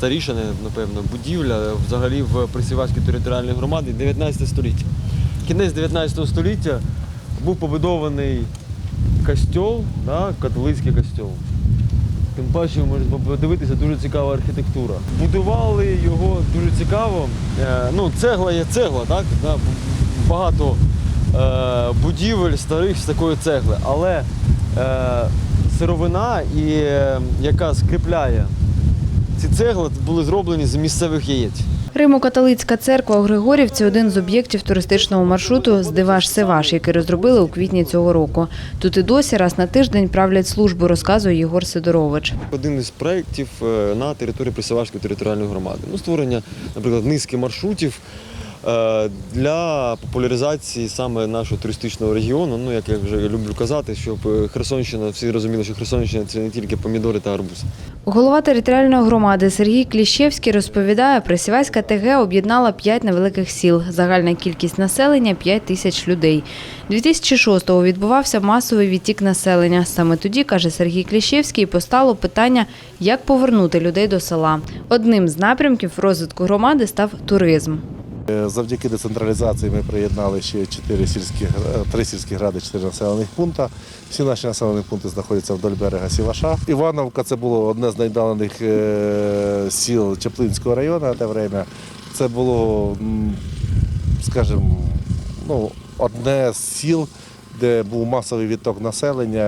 найстаріша, напевно, будівля взагалі в Присівацькій територіальній громаді 19 століття. Кінець 19 століття був побудований костьол, да, католицький костьол. Тим паче, можете подивитися, дуже цікава архітектура. Будували його дуже цікаво. Е, ну, цегла є цегла, так? Багато е, будівель старих з такої цегли. Але е, сировина, і, яка скріпляє ці цегли, були зроблені з місцевих яєць. Римо-католицька церква у Григорівці один з об'єктів туристичного маршруту Здиваш-Севаш, який розробили у квітні цього року. Тут і досі раз на тиждень правлять службу, розказує Єгор Сидорович. Один із проєктів е, на території Присевашської територіальної громади. Ну, створення, наприклад, низки маршрутів для популяризації саме нашого туристичного регіону. Ну, як я вже люблю казати, щоб е, Херсонщина, всі розуміли, що Херсонщина це не тільки помідори та арбуз. Голова територіальної громади Сергій Кліщевський розповідає, Присівайська ТГ об'єднала п'ять невеликих сіл. Загальна кількість населення 5 тисяч людей. 2006-го відбувався масовий відтік населення. Саме тоді, каже Сергій Кліщевський, постало питання, як повернути людей до села. Одним з напрямків розвитку громади став туризм. Е, Завдяки децентралізації ми приєднали ще чотири сільські гра- три сільські гради, чотири населених пункти. Всі наші населені пункти знаходяться вдоль берега Сіваша. Івановка це було одне з найдалених е, сіл Чеплинського району на те время. Це було, скажімо, ну, одне з сіл, де був масовий відток населення,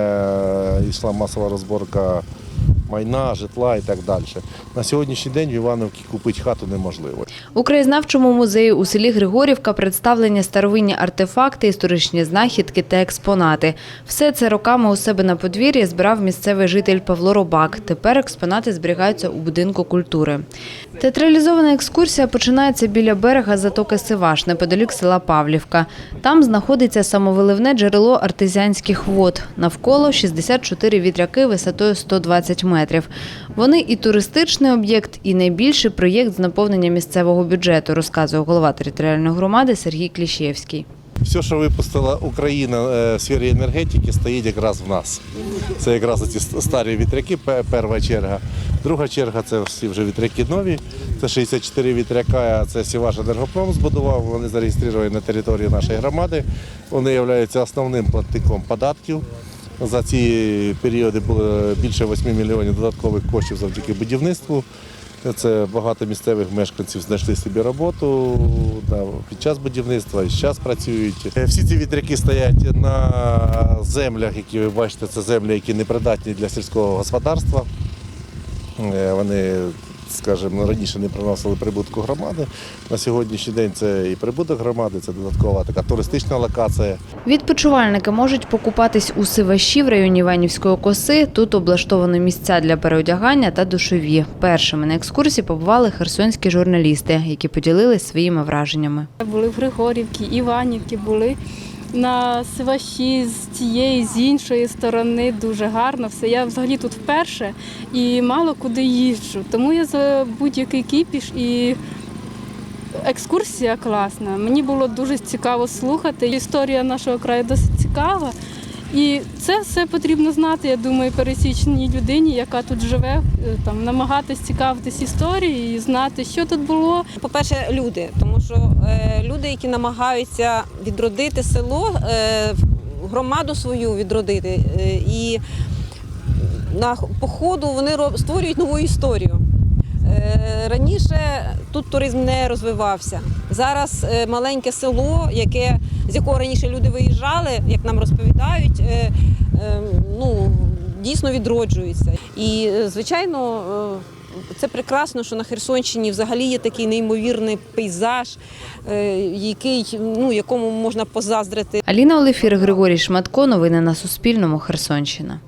е, йшла масова розборка майна, житла і так далі. На сьогоднішній день в Івановці купити хату неможливо. У краєзнавчому музеї у селі Григорівка представлені старовинні артефакти, історичні знахідки та експонати. Все це роками у себе на подвір'ї збирав місцевий житель Павло Робак. Тепер експонати зберігаються у будинку культури. Театралізована екскурсія починається біля берега затоки Сиваш, неподалік села Павлівка. Там знаходиться самовиливне джерело артезіанських вод. Навколо 64 вітряки висотою 120 метрів. Вони і туристичний об'єкт, і найбільший проєкт з наповнення місцевого бюджету, розказує голова територіальної громади Сергій Кліщевський. Все, що випустила Україна е, в сфері енергетики, стоїть якраз в нас. Це якраз ці старі вітряки, перша черга. Друга черга це всі вже вітряки нові. Це 64 вітряка, це Сіваш Енергопром збудував. Вони зареєстровані на території нашої громади. Вони являються основним платником податків. За ці періоди було більше 8 мільйонів додаткових коштів завдяки будівництву. Це багато місцевих мешканців знайшли собі роботу да, під час будівництва і зараз працюють. Е, Всі ці вітряки стоять на землях, які ви бачите, це землі, які не придатні для сільського господарства. Е, Вони, скажімо, раніше не приносили прибутку громади. На сьогоднішній день це і прибуток громади, це додаткова така туристична локація. Відпочивальники можуть покупатись у Сиваші в районі Іванівської коси. Тут облаштовані місця для переодягання та душові. Першими на екскурсії побували херсонські журналісти, які поділились своїми враженнями. Були в Григорівці, Іванівці, були на Сиваші з тієї, з іншої сторони. Дуже гарно все. Я взагалі тут вперше і мало куди їжджу. Тому я за будь-який кіпіш і екскурсія класна. Мені було дуже цікаво слухати. Історія нашого краю досить цікава. І це все потрібно знати, я думаю, пересічній людині, яка тут живе, е, там намагатись цікавитись історією і знати, що тут було, По-перше, люди, тому що е, люди, які намагаються відродити село, е, громаду свою відродити, е, і на походу вони роб- створюють нову історію. Е, Раніше тут туризм не розвивався. Зараз е, маленьке село, яке, з якого раніше люди виїжджали, як нам розповідають, е, е, ну, дійсно відроджується. І, е, звичайно, це прекрасно, що на Херсонщині взагалі є такий неймовірний пейзаж, який, ну, якому можна позаздрити. Аліна Олефір, Григорій Шматко. Новини на Суспільному. Херсонщина.